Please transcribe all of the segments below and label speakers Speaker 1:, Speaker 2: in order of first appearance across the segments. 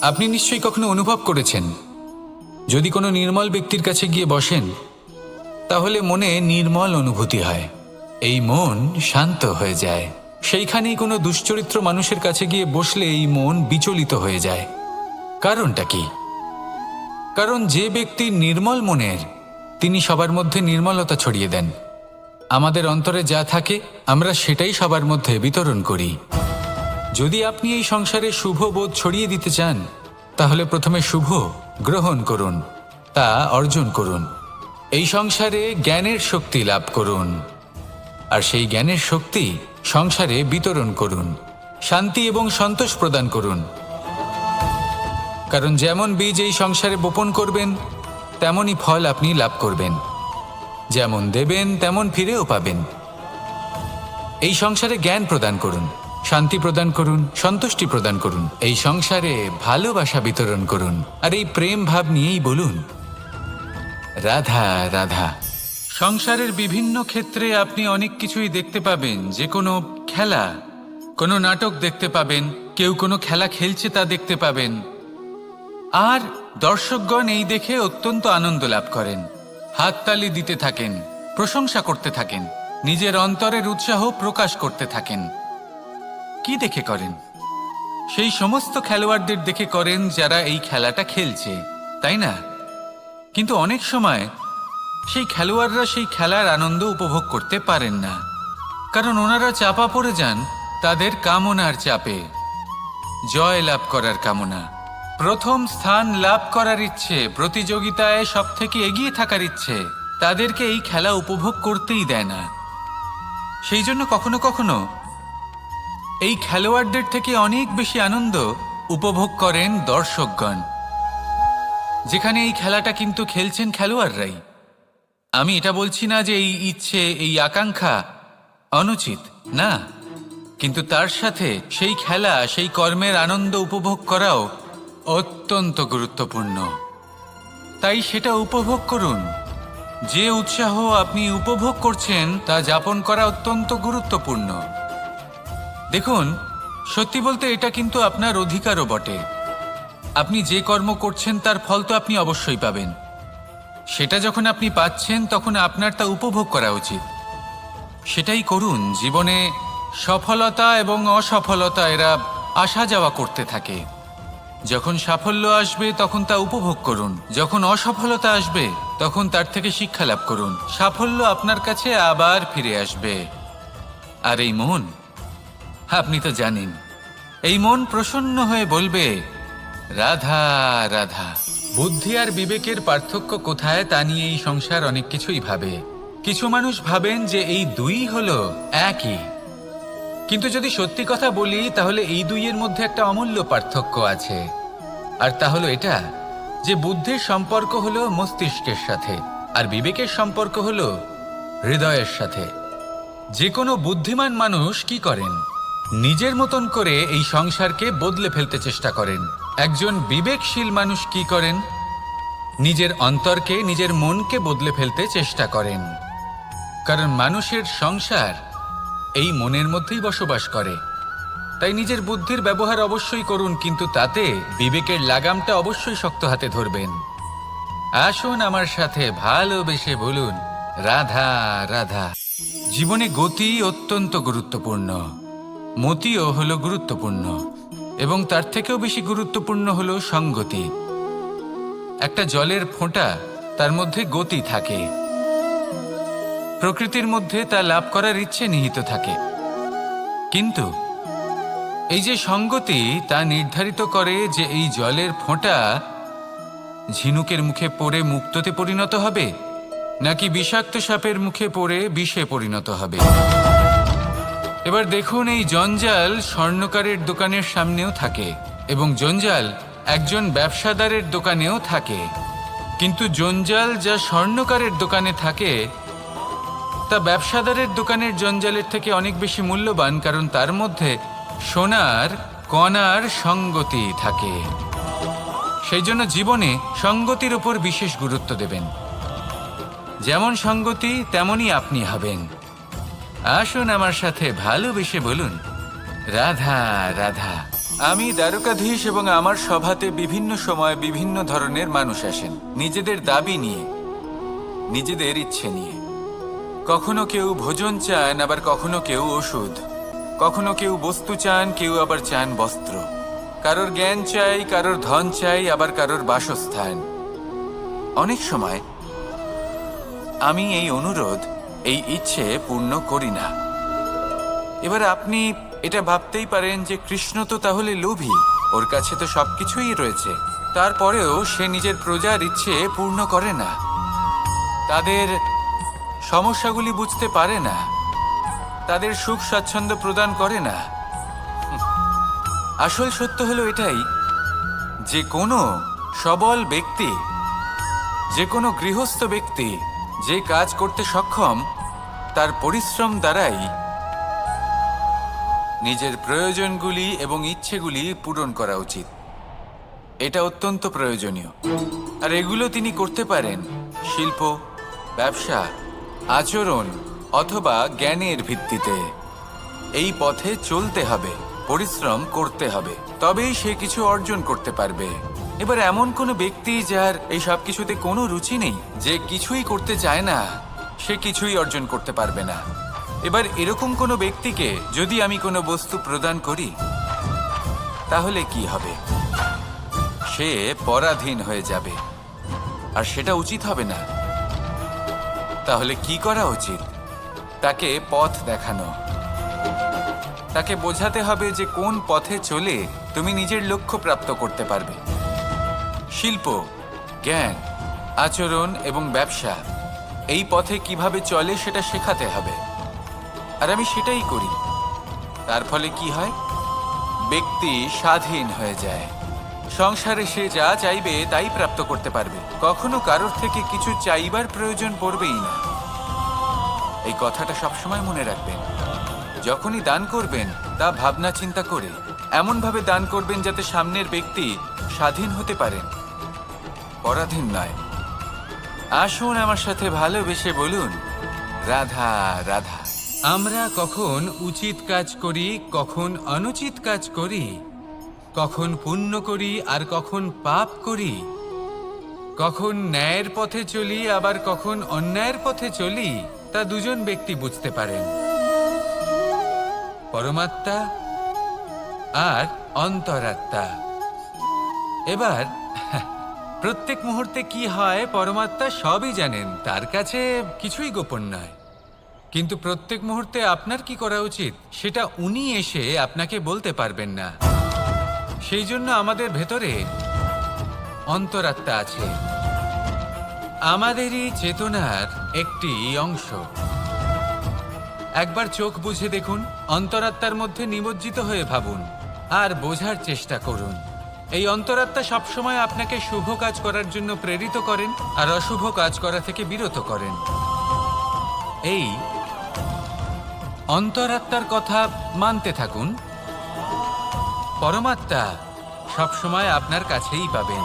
Speaker 1: আপনি নিশ্চয়ই কখনো অনুভব করেছেন, যদি কোনো নির্মল ব্যক্তির কাছে গিয়ে বসেন, তাহলে মনে নির্মল অনুভূতি হয়। এই মন শান্ত হয়ে যায়। সেইখানেই কোনো দুশ্চরিত্র মানুষের কাছে গিয়ে বসলে এই মন বিচলিত হয়ে যায়। কারণটা কি? কারণ যে ব্যক্তি নির্মল মনের, তিনি সবার মধ্যে নির্মলতা ছড়িয়ে দেন। আমাদের অন্তরে যা থাকে, আমরা সেটাই সবার মধ্যে বিতরণ করি। যদি আপনি এই সংসারে শুভ বোধ ছড়িয়ে দিতে চান, তাহলে প্রথমে শুভ গ্রহণ করুন, তা অর্জন করুন। এই সংসারে জ্ঞানের শক্তি লাভ করুন। আর সেই জ্ঞানের শক্তি সংসারে বিতরণ করুন, শান্তি এবং সন্তোষ প্রদান করুন। কারণ যেমন বীজ এই সংসারে বপন করবেন, তেমনই ফল আপনি লাভ করবেন। যেমন দেবেন, তেমন ফিরেও পাবেন। এই সংসারে জ্ঞান প্রদান করুন। শান্তি প্রদান করুন, সন্তুষ্টি প্রদান করুন, এই সংসারে ভালোবাসা বিতরণ করুন, আর এই প্রেম ভাব নিয়েই বলুন, রাধা রাধা। সংসারের বিভিন্ন ক্ষেত্রে আপনি অনেক কিছুই দেখতে পাবেন, যে কোনো খেলা, কোনো নাটক দেখতে পাবেন, কেউ কোনো খেলা খেলছে তা দেখতে পাবেন। আর দর্শকগণ এই দেখে অত্যন্ত আনন্দ লাভ করেন, হাততালি দিতে থাকেন, প্রশংসা করতে থাকেন, নিজের অন্তরের উৎসাহ প্রকাশ করতে থাকেন। কি দেখে করেন? সেই সমস্ত খেলোয়াড়দের দেখে করেন যারা এই খেলাটা খেলছে, তাই না? কিন্তু অনেক সময় সেই খেলোয়াড়রা সেই খেলার আনন্দ উপভোগ করতে পারেন না। কারণ ওনারা চাপা পড়ে যান তাদের কামনার চাপে। জয় লাভ করার কামনা। প্রথম স্থান লাভ করার ইচ্ছে, প্রতিযোগিতায় সব থেকে এগিয়ে থাকার ইচ্ছে, তাদেরকে এই খেলা উপভোগ করতেই দেয় না। সেই জন্য কখনো কখনো এই খেলোয়াড়দের থেকে অনেক বেশি আনন্দ উপভোগ করেন দর্শকগণ। যেখানে এই খেলাটা কিন্তু খেলছেন খেলোয়াড়রাই। আমি এটা বলছি না যে এই ইচ্ছে, এই আকাঙ্ক্ষা অনুচিত, না। কিন্তু তার সাথে সেই খেলা, সেই কর্মের আনন্দ উপভোগ করাও অত্যন্ত গুরুত্বপূর্ণ। তাই সেটা উপভোগ করুন। যে উৎসাহ আপনি উপভোগ করছেন তা যাপন করা অত্যন্ত গুরুত্বপূর্ণ। দেখুন, সত্যি বলতে এটা কিন্তু আপনার অধিকারও বটে। আপনি যে কর্ম করছেন, তার ফল তো আপনি অবশ্যই পাবেন। সেটা যখন আপনি পাচ্ছেন, তখন আপনার তা উপভোগ করা উচিত। সেটাই করুন, জীবনে সফলতা এবং অসফলতা এরা আসা যাওয়া করতে থাকে। যখন সাফল্য আসবে, তখন তা উপভোগ করুন। যখন অসফলতা আসবে, তখন তার থেকে শিক্ষা লাভ করুন। সাফল্য আপনার কাছে আবার ফিরে আসবে। আর এই মন আপনি তো জানেন। এই মন প্রসন্ন হয়ে বলবে, রাধা রাধা। বুদ্ধি আর বিবেকের পার্থক্য কোথায় তা নিয়ে এই সংসার অনেক কিছুই ভাবে। কিছু মানুষ ভাবেন যে এই দুই হলো একই। কিন্তু যদি সত্যি কথা বলি, তাহলে এই দুইয়ের মধ্যে একটা অমূল্য পার্থক্য আছে। আর তা হলো এটা, যে বুদ্ধির সম্পর্ক হলো মস্তিষ্কের সাথে, আর বিবেকের সম্পর্ক হলো হৃদয়ের সাথে। যে কোনো বুদ্ধিমান মানুষ কি করেন? নিজের মতন করে এই সংসারকে বদলে ফেলতে চেষ্টা করেন। একজন বিবেকশীল মানুষ কি করেন? নিজের অন্তরকে, নিজের মনকে বদলে ফেলতে চেষ্টা করেন। কারণ মানুষের সংসার এই মনের মধ্যেই বসবাস করে। তাই নিজের বুদ্ধির ব্যবহার অবশ্যই করুন, কিন্তু তাতে বিবেকের লাগামটা অবশ্যই শক্ত হাতে ধরবেন। আসুন আমার সাথে ভালোবেসে বলুন, রাধা রাধা। জীবনে গতি অত্যন্ত গুরুত্বপূর্ণ। মতিও হলো গুরুত্বপূর্ণ এবং তার থেকেও বেশি গুরুত্বপূর্ণ হলো সঙ্গতি। একটা জলের ফোঁটা তার মধ্যে গতি থাকে। প্রকৃতির মধ্যে তা লাভ করার ইচ্ছে নিহিত থাকে। কিন্তু এই যে সঙ্গতি তা নির্ধারিত করে যে এই জলের ফোঁটা ঝিনুকের মুখে পড়ে মুক্ততে পরিণত হবে, নাকি বিষাক্ত সাপের মুখে পড়ে বিষে পরিণত হবে। এবার দেখুন এই জঞ্জাল স্বর্ণকারের দোকানের সামনেও থাকে এবং জঞ্জাল একজন ব্যবসাদারের দোকানেও থাকে। কিন্তু জঞ্জাল যা স্বর্ণকারের দোকানে থাকে, তা ব্যবসাদারের দোকানের জঞ্জালের থেকে অনেক বেশি মূল্যবান কারণ তার মধ্যে সোনার, কণার সঙ্গতি থাকে। সেই জন্য জীবনে সঙ্গতির উপর বিশেষ গুরুত্ব দেবেন। যেমন সঙ্গতি, তেমনই আপনি হবেন। আসুন আমার সাথে ভালোবেসে বলুন, রাধা রাধা। আমি দ্বারকাধীশ এবং আমার সভাতে বিভিন্ন সময় বিভিন্ন ধরনের মানুষ আসেন, নিজেদের দাবি নিয়ে, নিজেদের ইচ্ছে নিয়ে। কখনো কেউ ভোজন চান, আবার কখনো কেউ ওষুধ। কখনো কেউ বস্তু চান, কেউ আবার চান বস্ত্র। কারোর জ্ঞান চাই, কারোর ধন চাই, আবার কারোর বাসস্থান। অনেক সময় আমি এই অনুরোধ এই ইচ্ছে পূর্ণ করি না। এবার আপনি এটা ভাবতেই পারেন যে কৃষ্ণ তো তাহলে লোভী, ওর কাছে তো সবকিছুই রয়েছে। তারপরেও সে নিজের প্রজার ইচ্ছে পূর্ণ করে না। তাদের সমস্যাগুলি বুঝতে পারে না। তাদের সুখ স্বাচ্ছন্দ্য প্রদান করে না। আসল সত্য হলো এটাই, যে কোনো সবল ব্যক্তি, যে কোনো গৃহস্থ ব্যক্তি যে কাজ করতে সক্ষম, তার পরিশ্রম দ্বারাই নিজের প্রয়োজনগুলি এবং ইচ্ছেগুলি পূরণ করা উচিত। এটা অত্যন্ত প্রয়োজনীয়। আর এগুলো তিনি করতে পারেন শিল্প, ব্যবসা, আচরণ অথবা জ্ঞানের ভিত্তিতে। এই পথে চলতে হবে, পরিশ্রম করতে হবে, তবেই সে কিছু অর্জন করতে পারবে। এবার এমন কোনো ব্যক্তি যার এই সব কিছুতে কোনো রুচি নেই, যে কিছুই করতে চায় না, সে কিছুই অর্জন করতে পারবে না। এবার এরকম কোনো ব্যক্তিকে যদি আমি কোনো বস্তু প্রদান করি, তাহলে কি হবে? সে পরাধীন হয়ে যাবে, আর সেটা উচিত হবে না। তাহলে কি করা উচিত? তাকে পথ দেখানো। তাকে বোঝাতে হবে যে কোন পথে চলে তুমি নিজের লক্ষ্য প্রাপ্ত করতে পারবে। শিল্প, জ্ঞান, আচরণ এবং ব্যবসা। এই পথে কীভাবে চলে সেটা শেখাতে হবে। আর আমি সেটাই করি। তার ফলে কি হয়? ব্যক্তি স্বাধীন হয়ে যায়। সংসারে সে যা চাইবে তাই প্রাপ্ত করতে পারবে। কখনো কারোর থেকে কিছু চাইবার প্রয়োজন পড়বেই না। এই কথাটা সবসময় মনে রাখবেন। যখনই দান করবেন, তা ভাবনা চিন্তা করে এমনভাবে দান করবেন যাতে সামনের ব্যক্তি স্বাধীন হতে পারেন। পরাধীন নয়। আসুন আমার সাথে ভালোবেসে বলুন, রাধা রাধা। আমরা কখন উচিত কাজ করি, কখন অনুচিত কাজ করি, কখন পুণ্য করি আর কখন পাপ করি, কখন ন্যায়ের পথে চলি আবার কখন অন্যায়ের পথে চলি, তা দুজন ব্যক্তি বুঝতে পারেন। পরমাত্মা আর অন্তরাত্মা। এবার প্রত্যেক মুহূর্তে কি হয়, পরমাত্মা সবই জানেন। তার কাছে কিছুই গোপন নয়। কিন্তু প্রত্যেক মুহূর্তে আপনার কি করা উচিত, সেটা উনি এসে আপনাকে বলতে পারবেন না। সেই জন্য আমাদের ভেতরে অন্তরাত্মা আছে। আমাদেরই চেতনার একটি অংশ। একবার চোখ বুঝে দেখুন, অন্তরাত্মার মধ্যে নিমজ্জিত হয়ে ভাবুন, আর বোঝার চেষ্টা করুন। এই অন্তরাত্মা সবসময় আপনাকে শুভ কাজ করার জন্য প্রেরিত করেন আর অশুভ কাজ করা থেকে বিরত করেন। এই অন্তরাত্মার কথা মানতে থাকুন। পরমাত্মা সবসময় আপনার কাছেই পাবেন।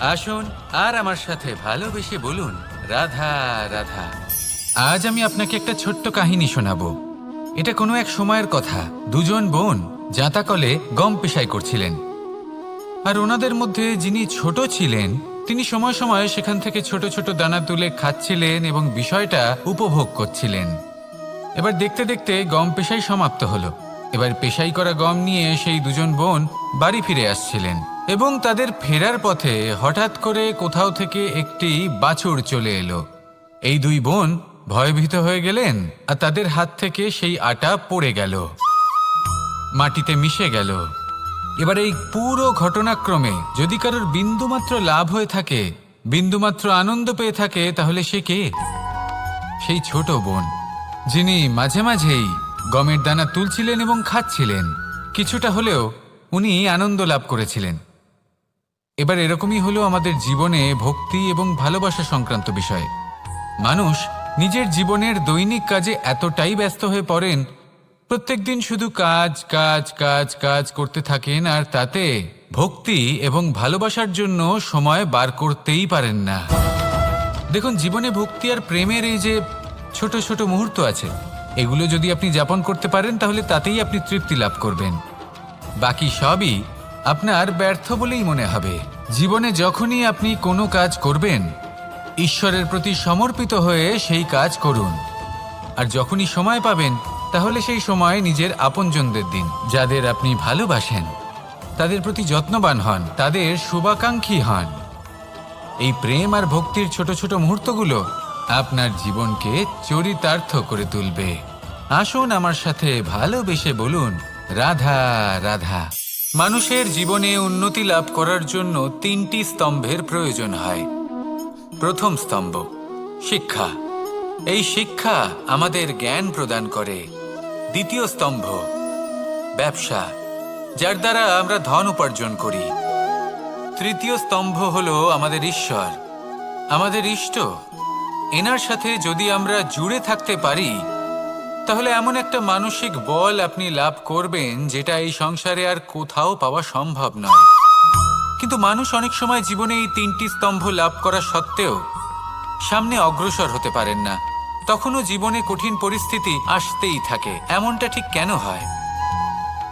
Speaker 1: আসুন আর আমার সাথে ভালোবেসে বলুন, রাধা রাধা, আজ আমি আপনাকে একটা ছোট্ট কাহিনী শোনাবো। এটা কোনো এক সময়ের কথা। দুজন বোন জাঁতাকলে গম পেশাই করছিলেন। আর ওনাদের মধ্যে যিনি ছোট ছিলেন, তিনি সময় সময় সেখান থেকে ছোট ছোট দানা তুলে খাচ্ছিলেন এবং বিষয়টা উপভোগ করছিলেন। এবার দেখতে দেখতে গম পেশাই সমাপ্ত হলো। এবার পেশাই করা গম নিয়ে সেই দুজন বোন বাড়ি ফিরে আসছিলেন এবং তাদের ফেরার পথে হঠাৎ করে কোথাও থেকে একটি বাছুর চলে এলো। এই দুই বোন ভয়ভীত হয়ে গেলেন আর তাদের হাত থেকে সেই আটা পড়ে গেল। মাটিতে মিশে গেল। এবার এই পুরো ঘটনাক্রমে যদি কারোর বিন্দুমাত্র লাভ হয়ে থাকে, বিন্দুমাত্র আনন্দ পেয়ে থাকে, তাহলে সে কে? সেই ছোট বোন, যিনি মাঝে মাঝেই গমের দানা তুলছিলেন এবং খাচ্ছিলেন। কিছুটা হলেও উনি আনন্দ লাভ করেছিলেন। এবার এরকমই হলো আমাদের জীবনে ভক্তি এবং ভালোবাসা সংক্রান্ত বিষয়। মানুষ নিজের জীবনের দৈনিক কাজে এতটাই ব্যস্ত হয়ে পড়েন প্রত্যেকদিন শুধু কাজ কাজ কাজ কাজ করতে থাকেন আর তাতে ভক্তি এবং ভালোবাসার জন্য সময় বার করতেই পারেন না। দেখুন, জীবনে ভক্তি আর প্রেমের এই যে ছোট ছোট মুহূর্ত আছে, এগুলো যদি আপনি যাপন করতে পারেন, তাহলে তাতেই আপনি তৃপ্তি লাভ করবেন। বাকি সবই আপনার ব্যর্থ বলেই মনে হবে। জীবনে যখনই আপনি কোনো কাজ করবেন, ঈশ্বরের প্রতি সমর্পিত হয়ে সেই কাজ করুন। আর যখনই সময় পাবেন তাহলে সেই সময় নিজের আপনজনদের দিন, যাদের আপনি ভালোবাসেন, তাদের প্রতি যত্নবান হন, তাদের শুভাকাঙ্ক্ষী হন। এই প্রেম আর ভক্তির ছোট ছোট মুহূর্তগুলো আপনার জীবনকে চরিতার্থ করে তুলবে। আসুন আমার সাথে ভালোবেসে বলুন, রাধা রাধা। মানুষের জীবনে উন্নতি লাভ করার জন্য তিনটি স্তম্ভের প্রয়োজন হয়। প্রথম স্তম্ভ, শিক্ষা। এই শিক্ষা আমাদের জ্ঞান প্রদান করে। দ্বিতীয় স্তম্ভ, ব্যবসা, যার দ্বারা আমরা ধন উপার্জন করি। তৃতীয় স্তম্ভ হল আমাদের ঈশ্বর। আমাদের ইষ্ট, এনার সাথে যদি আমরা জুড়ে থাকতে পারি, তাহলে এমন একটা মানসিক বল আপনি লাভ করবেন যেটা এই সংসারে আর কোথাও পাওয়া সম্ভব নয়। কিন্তু মানুষ অনেক সময় জীবনে এই তিনটি স্তম্ভ লাভ করা সত্ত্বেও সামনে অগ্রসর হতে পারেন না। তখনও জীবনে কঠিন পরিস্থিতি আসতেই থাকে। এমনটা ঠিক কেন হয়?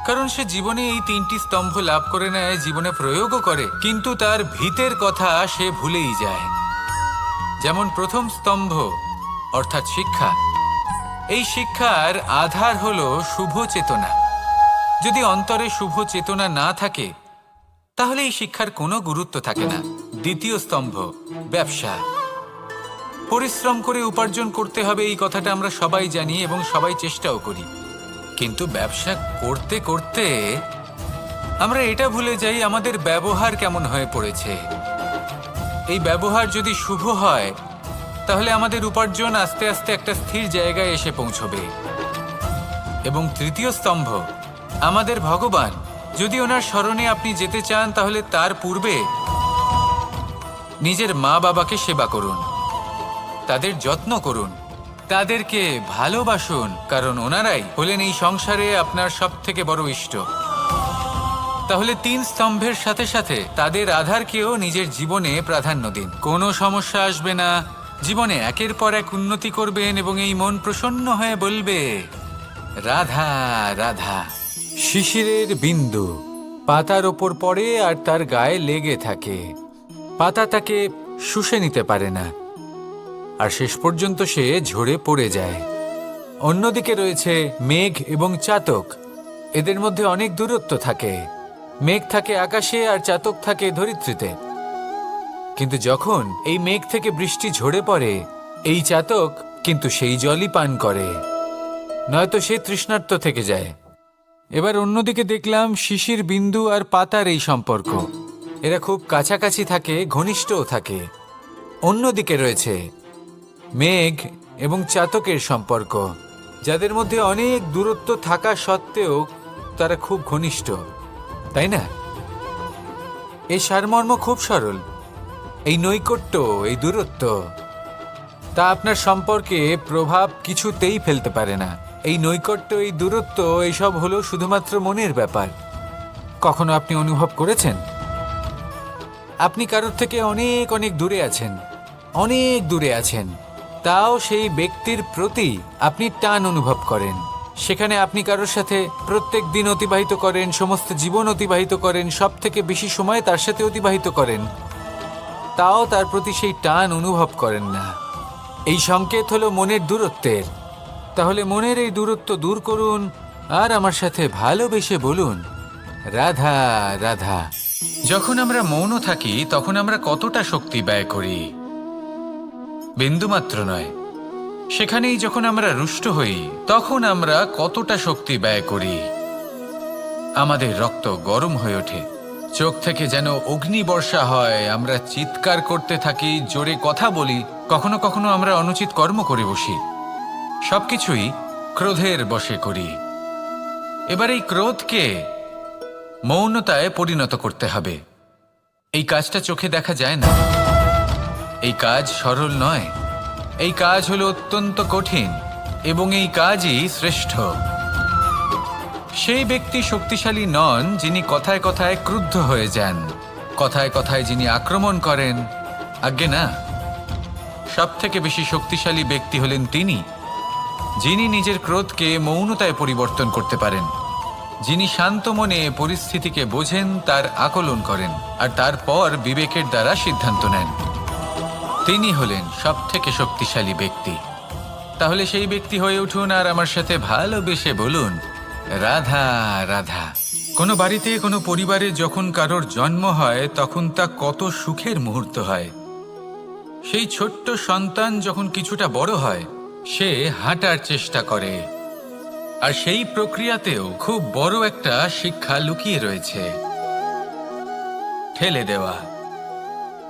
Speaker 1: কারণ সে জীবনে এই তিনটি স্তম্ভ লাভ করে নেয়, জীবনে প্রয়োগও করে, কিন্তু তার ভিতের কথা সে ভুলেই যায়। যেমন প্রথম স্তম্ভ, অর্থাৎ শিক্ষা। এই শিক্ষার আধার হল শুভ চেতনা। যদি অন্তরে শুভ চেতনা না থাকে, তাহলে এই শিক্ষার কোনো গুরুত্ব থাকে না। দ্বিতীয় স্তম্ভ, ব্যবসা। পরিশ্রম করে উপার্জন করতে হবে এই কথাটা আমরা সবাই জানি এবং সবাই চেষ্টাও করি। কিন্তু ব্যবসা করতে করতে আমরা এটা ভুলে যাই আমাদের ব্যবহার কেমন হয়ে পড়েছে। এই ব্যবহার যদি শুভ হয়, তাহলে আমাদের উপার্জন আস্তে আস্তে একটা স্থির জায়গায় এসে পৌঁছবে। এবং তৃতীয় স্তম্ভ, আমাদের ভগবান, যদি ওনার স্মরণে আপনি যেতে চান, তাহলে তার পূর্বে নিজের মা বাবাকে সেবা করুন। তাদের যত্ন করুন। তাদেরকে ভালোবাসুন, কারণ ওনারাই হলেন এই সংসারে আপনার সব থেকে বড় ইষ্ট। তাহলে তিন স্তম্ভের সাথে সাথে তাদের আধারকেও নিজের জীবনে প্রাধান্য দিন। কোনো সমস্যা আসবে না। জীবনে একের পর এক উন্নতি করবেন এবং এই মন প্রসন্ন হয়ে বলবে, রাধা রাধা। শিশিরের বিন্দু, পাতার ওপর পড়ে আর তার গায়ে লেগে থাকে। পাতা তাকে শুষে নিতে পারে না। আর শেষ পর্যন্ত সে ঝরে পড়ে যায়। অন্যদিকে রয়েছে মেঘ এবং চাতক। এদের মধ্যে অনেক দূরত্ব থাকে। মেঘ থাকে আকাশে আর চাতক থাকে ধরিত্রীতে। কিন্তু যখন এই মেঘ থেকে বৃষ্টি ঝরে পড়ে, এই চাতক কিন্তু সেই জলই পান করে। নয়তো সে তৃষ্ণার্ত থেকে যায়। এবার অন্যদিকে দেখলাম শিশির বিন্দু আর পাতার এই সম্পর্ক। এরা খুব কাছাকাছি থাকে, ঘনিষ্ঠও থাকে। অন্যদিকে রয়েছে মেঘ এবং চাতকের সম্পর্ক, যাদের মধ্যে অনেক দূরত্ব থাকা সত্ত্বেও তারা খুব ঘনিষ্ঠ, তাই না? এই সারমর্ম খুব সরল, এই নৈকট্য, এই দূরত্ব, তা আপনার সম্পর্কে প্রভাব কিছুতেই ফেলতে পারে না। এই নৈকট্য, এই দূরত্ব, এইসব হলো শুধুমাত্র মনের ব্যাপার। কখনো আপনি অনুভব করেছেন? আপনি কারোর থেকে অনেক অনেক দূরে আছেন, অনেক দূরে আছেন। তাও সেই ব্যক্তির প্রতি আপনি টান অনুভব করেন। সেখানে আপনি কারোর সাথে প্রত্যেক দিন অতিবাহিত করেন, সমস্ত জীবন অতিবাহিত করেন সব থেকে বেশি সময় তার সাথে অতিবাহিত করেন। তাও তার প্রতি সেই টান অনুভব করেন না। এই সংকেত হলো মনের দূরত্বের। তাহলে মনের এই দূরত্ব দূর করুন আর আমার সাথে ভালোবেসে বলুন, রাধা রাধা। যখন আমরা মৌন থাকি, তখন আমরা কতটা শক্তি ব্যয় করি? বিন্দুমাত্র নয়। সেখানেই যখন আমরা রুষ্ট হই, তখন আমরা কতটা শক্তি ব্যয় করি? আমাদের রক্ত গরম হয়ে ওঠে। চোখ থেকে যেন অগ্নি বর্ষা হয়। আমরা চিৎকার করতে থাকি, জোরে কথা বলি। কখনো কখনো আমরা অনুচিত কর্ম করে বসি। সবকিছুই ক্রোধের বশে করি। এবার এই ক্রোধকে মৌনতায় পরিণত করতে হবে। এই কাজটা চোখে দেখা যায় না। এই কাজ সরল নয়। এই কাজ হলো অত্যন্ত কঠিন এবং এই কাজই শ্রেষ্ঠ। সেই ব্যক্তি শক্তিশালী নন যিনি কথায় কথায় ক্রুদ্ধ হয়ে যান। কথায় কথায় যিনি আক্রমণ করেন, আজ্ঞে না। সব থেকে বেশি শক্তিশালী ব্যক্তি হলেন তিনি, যিনি নিজের ক্রোধকে মৌনতায় পরিবর্তন করতে পারেন। যিনি শান্ত মনে পরিস্থিতিকে বোঝেন, তার আকলন করেন, আর তারপর বিবেকের দ্বারা সিদ্ধান্ত নেন। তিনি হলেন সব থেকে শক্তিশালী ব্যক্তি। তাহলে সেই ব্যক্তি হয়ে উঠুন আর আমার সাথে ভালোবেসে বলুন, রাধা রাধা। কোনো বাড়িতে, কোনো পরিবারে যখন কারোর জন্ম হয়, তখন তা কত সুখের মুহূর্ত হয়। সেই ছোট্ট সন্তান যখন কিছুটা বড় হয়, সে হাঁটার চেষ্টা করে। আর সেই প্রক্রিয়াতেও খুব বড় একটা শিক্ষা লুকিয়ে রয়েছে। ঠেলে দেওয়া।